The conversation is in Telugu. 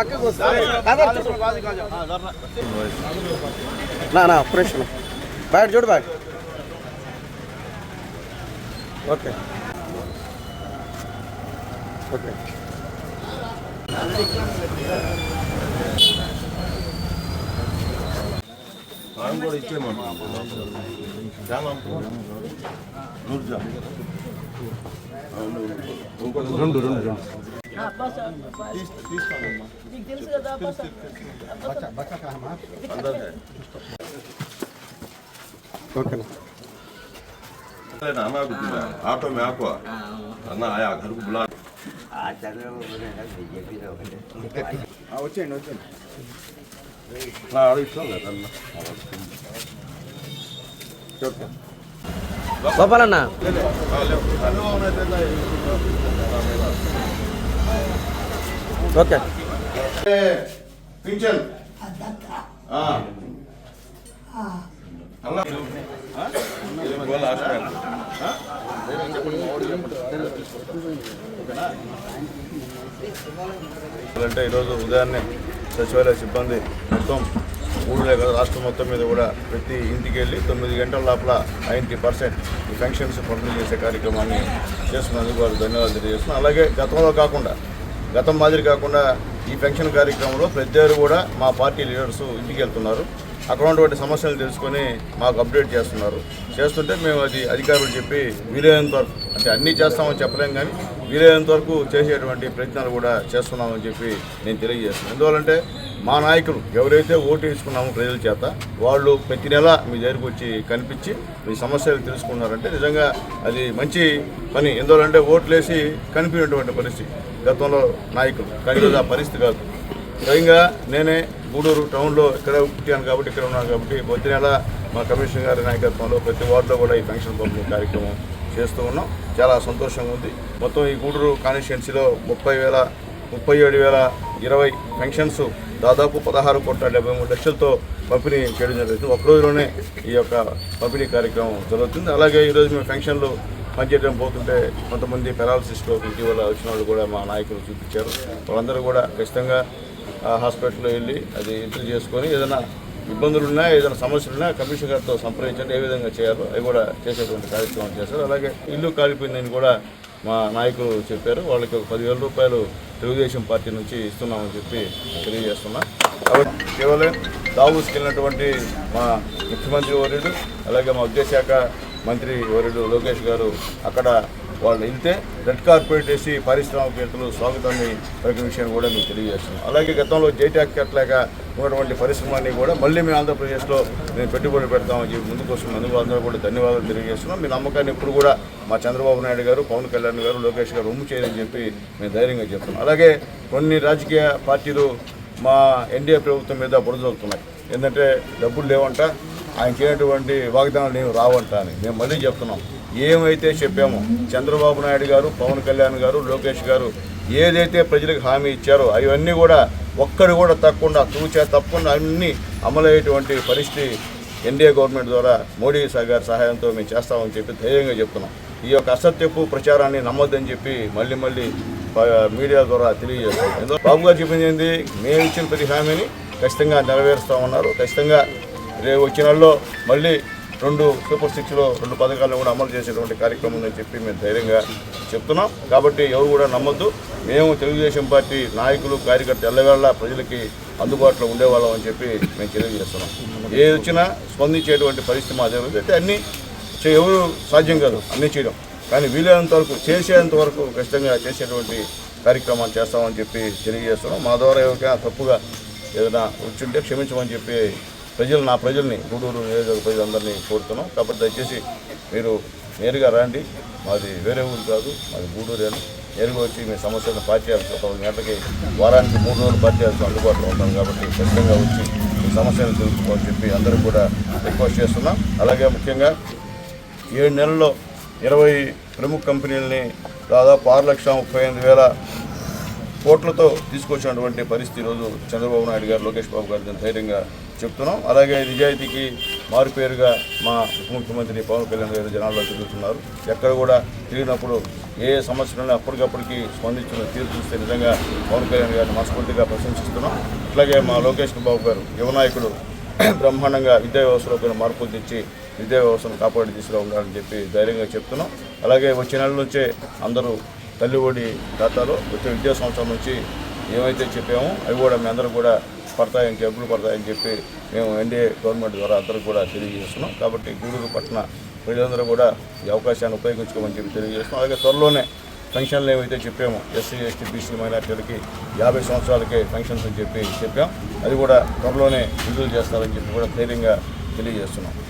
పక్కకు వస్తా కదర్చు. నా నా ప్రశ్న బయట చూడు బాయ్. ఓకే. ఓకే. మనం కూడా ఇచ్చేయమంటాం చాలా నూర్జా రెండు రెండు రెండు ఆటో మేకో అన్న ఆయా ఘరకు బులా వచ్చేయండి వచ్చేయండి అడుగుతాం కదా చెప్తాను గోపాలన్న ఓకే. పింఛన్. అంటే ఈరోజు ఉదయాన్నే సచివాలయ సిబ్బంది మొత్తం ఊళ్ళో కదా రాష్ట్రం మొత్తం మీద కూడా ప్రతి ఇంటికి వెళ్ళి తొమ్మిది గంటల లోపల నైంటీ పర్సెంట్ ఈ ఫంక్షన్స్ పంపిణీ చేసే కార్యక్రమాన్ని చేస్తున్నందుకు వారికి ధన్యవాదాలు తెలియజేస్తున్నాను. అలాగే గతంలో కాకుండా గతం మాదిరి కాకుండా ఈ పెన్షన్ కార్యక్రమంలో ప్రతి కూడా మా పార్టీ లీడర్స్ ఇంటికి వెళ్తున్నారు. అక్కడ ఉన్నటువంటి సమస్యలు తెలుసుకొని మాకు అప్డేట్ చేస్తున్నారు. చేస్తుంటే మేము అది అధికారులు చెప్పి వీలైనంత వరకు అంటే అన్నీ చేస్తామని చెప్పలేం కానీ వీలైనంత వరకు చేసేటువంటి ప్రయత్నాలు కూడా చేస్తున్నామని చెప్పి నేను తెలియజేస్తున్నాను. ఎందువల్లంటే మా నాయకులు ఎవరైతే ఓటు వేసుకున్నామో ప్రజల చేత వాళ్ళు ప్రతి నెల మీ దగ్గరికి వచ్చి కనిపించి మీ సమస్యలు తెలుసుకున్నారంటే నిజంగా అది మంచి పని. ఎందువల్లంటే ఓట్లేసి కనిపించినటువంటి పరిస్థితి గతంలో నాయకులు. కానీ ఆ పరిస్థితి కాదు. స్వయంగా నేనే గూడూరు టౌన్లో ఇక్కడ పుట్టాను కాబట్టి ఇక్కడ ఉన్నాను కాబట్టి ప్రతి నెల మా కమిషనర్ గారి నాయకత్వంలో ప్రతి వార్డులో కూడా ఈ ఫంక్షన్ పంపిణీ కార్యక్రమం చేస్తూ ఉన్నాం. చాలా సంతోషంగా ఉంది. మొత్తం ఈ గూడూరు కాన్స్టిట్యున్సీలో ముప్పై వేల ముప్పై ఏడు వేల ఇరవై పెన్షన్స్ దాదాపు పదహారు కోట్ల డెబ్బై మూడు లక్షలతో పంపిణీ చేయడం జరుగుతుంది. ఒక రోజులోనే ఈ యొక్క పంపిణీ కార్యక్రమం జరుగుతుంది. అలాగే ఈరోజు మేము పెన్షన్లు పనిచేయడం పోతుంటే కొంతమంది పెరాలసిస్లో ఇటీవల వచ్చిన వాళ్ళు కూడా మా నాయకులు చూపించారు. వాళ్ళందరూ కూడా ఖచ్చితంగా ఆ హాస్పిటల్లో వెళ్ళి అది ఇంటర్ చేసుకొని ఏదైనా ఇబ్బందులు ఉన్నా ఏదైనా సమస్యలు ఉన్నా కమిషన్ గారితో సంప్రదించండి ఏ విధంగా చేయాలో అవి కూడా చేసేటువంటి కార్యక్రమం చేశారు. అలాగే ఇల్లు కాలిపోయిందని కూడా మా నాయకులు చెప్పారు. వాళ్ళకి ఒక పదివేల రూపాయలు తెలుగుదేశం పార్టీ నుంచి ఇస్తున్నామని చెప్పి తెలియజేస్తున్నా. కాబట్టి కేవలం దావూస్కి వెళ్ళినటువంటి మా ముఖ్యమంత్రి వర్యుడు అలాగే మా విద్యాశాఖ మంత్రి వర్యుడు లోకేష్ గారు అక్కడ వాళ్ళు వెళ్తే రెడ్ కార్పెట్ వేసి పారిశ్రామికవేత్తలు స్వాగతాన్ని పలికిన విషయాన్ని కూడా మీకు తెలియజేస్తున్నాం అలాగే గతంలో జైటాక్ అట్లాగా ఉన్నటువంటి పరిశ్రమని కూడా మళ్ళీ మేము ఆంధ్రప్రదేశ్లో మేము పెట్టుబడి పెడతామని చెప్పి ముందుకు వస్తున్నందుకు అందరూ కూడా ధన్యవాదాలు తెలియజేస్తున్నాం. మీ నమ్మకాన్ని ఇప్పుడు కూడా మా చంద్రబాబు నాయుడు గారు పవన్ కళ్యాణ్ గారు లోకేష్ గారు రొమ్ము చేయని చెప్పి మేము ధైర్యంగా చెప్తున్నాం. అలాగే కొన్ని రాజకీయ పార్టీలు మా ఎన్డీఏ ప్రభుత్వం మీద బురదలుతున్నాయి ఏంటంటే డబ్బులు లేవంట ఆయన చేయటువంటి వాగ్దానాలు నేను రావంట అని మేము మళ్ళీ చెప్తున్నాం. ఏమైతే చెప్పామో చంద్రబాబు నాయుడు గారు పవన్ కళ్యాణ్ గారు లోకేష్ గారు ఏదైతే ప్రజలకు హామీ ఇచ్చారో అవన్నీ కూడా ఒక్కడు కూడా తప్పకుండా తూచా తప్పకుండా అన్నీ అమలయ్యేటువంటి పరిస్థితి ఎన్డీఏ గవర్నమెంట్ ద్వారా మోడీ గారి సహాయంతో మేము చేస్తామని చెప్పి ధైర్యంగా చెప్తున్నాం. ఈ యొక్క అసత్యపు ప్రచారాన్ని నమ్మొద్దని చెప్పి మళ్ళీ మళ్ళీ మీడియా ద్వారా తెలియజేస్తాం బాబు గారు చెప్పింది ఏంటి మేము ఇచ్చిన ప్రతి హామీని ఖచ్చితంగా నెరవేరుస్తామన్నారు. ఖచ్చితంగా రేపు వచ్చిన మళ్ళీ రెండు సూపర్ సిక్స్లో రెండు పథకాలను కూడా అమలు చేసేటువంటి కార్యక్రమం ఉందని చెప్పి మేము ధైర్యంగా చెప్తున్నాం. కాబట్టి ఎవరు కూడా నమ్మొద్దు. మేము తెలుగుదేశం పార్టీ నాయకులు కార్యకర్త ఎల్లవేళ ప్రజలకి అందుబాటులో ఉండేవాళ్ళం అని చెప్పి మేము తెలియజేస్తున్నాం. ఏది వచ్చినా స్పందించేటువంటి పరిస్థితి మా దగ్గర అయితే అన్నీ చే- ఎవరు సాధ్యం కాదు. అన్నీ చేయడం. కానీ వీలైనంత వరకు చేసేంత వరకు ఖచ్చితంగా చేసేటువంటి కార్యక్రమాలు చేస్తామని చెప్పి తెలియజేస్తున్నాం. మా ద్వారా ఎవరికైనా తప్పుగా ఏదైనా వచ్చుంటే క్షమించమని చెప్పి ప్రజలు నా ప్రజల్ని గూడూరు నియోజకవర్గ ప్రజలందరినీ కోరుతున్నాం. కాబట్టి దయచేసి మీరు నేరుగా రండి. మాది వేరే ఊరు కాదు మాది గూడూరే నేరుగా వచ్చి మీ సమస్యలను పార్టీ ఒక గంటకి గంటలకి వారానికి మూడు రోజులు పార్టీ అందుబాటులో ఉంటాం కాబట్టి ఖచ్చితంగా వచ్చి మీ సమస్యలు తెలుసుకోవాలని చెప్పి అందరూ కూడా రిక్వెస్ట్ చేస్తున్నాం. అలాగే ముఖ్యంగా ఏడు నెలల్లో ఇరవై ప్రముఖ కంపెనీలని దాదాపు ఆరు లక్షల ముప్పై ఎనిమిది వేల కోట్లతో తీసుకొచ్చినటువంటి పరిస్థితి ఈరోజు చంద్రబాబు నాయుడు గారు లోకేష్ బాబు గారు ధైర్యంగా చెప్తున్నాం. అలాగే నిజాయితీకి మారుపేరుగా మా ఉప ముఖ్యమంత్రి పవన్ కళ్యాణ్ గారు జనాల్లో తిరుగుతున్నారు. ఎక్కడ కూడా తిరిగినప్పుడు ఏ సమస్యలను అప్పటికప్పటికి స్పందించిన తీరు చూస్తే నిజంగా పవన్ కళ్యాణ్ గారిని మనస్ఫూర్తిగా ప్రశంసిస్తున్నాం. అట్లాగే మా లోకేష్ బాబు గారు యువనాయకుడు బ్రహ్మాండంగా విద్యా వ్యవస్థలో కొన్ని మార్పులు తెచ్చి విద్యా వ్యవస్థను కాపాడి దిశలో ఉండాలని చెప్పి ధైర్యంగా చెప్తున్నాం. అలాగే వచ్చే నెల నుంచే అందరూ తల్లి ఒడి ఖాతాలో వచ్చే విద్యా సంవత్సరం నుంచి ఏమైతే చెప్పామో అవి కూడా మీ అందరూ కూడా పడతాయని జబ్బులు పడతాయని చెప్పి మేము ఎన్డీఏ గవర్నమెంట్ ద్వారా అందరూ కూడా తెలియజేస్తున్నాం. కాబట్టి గూడూరు పట్టణ ప్రజలందరూ కూడా ఈ అవకాశాన్ని ఉపయోగించుకోమని చెప్పి తెలియజేస్తున్నాం. అలాగే త్వరలోనే పెన్షన్లు ఏమైతే చెప్పామో ఎస్సీ ఎస్టీ బీసీ మైనార్టీలకి యాభై సంవత్సరాలకే పెన్షన్స్ అని చెప్పి చెప్పాం. అది కూడా త్వరలోనే విడుదల చేస్తారని చెప్పి కూడా ధైర్యంగా తెలియజేస్తున్నాం.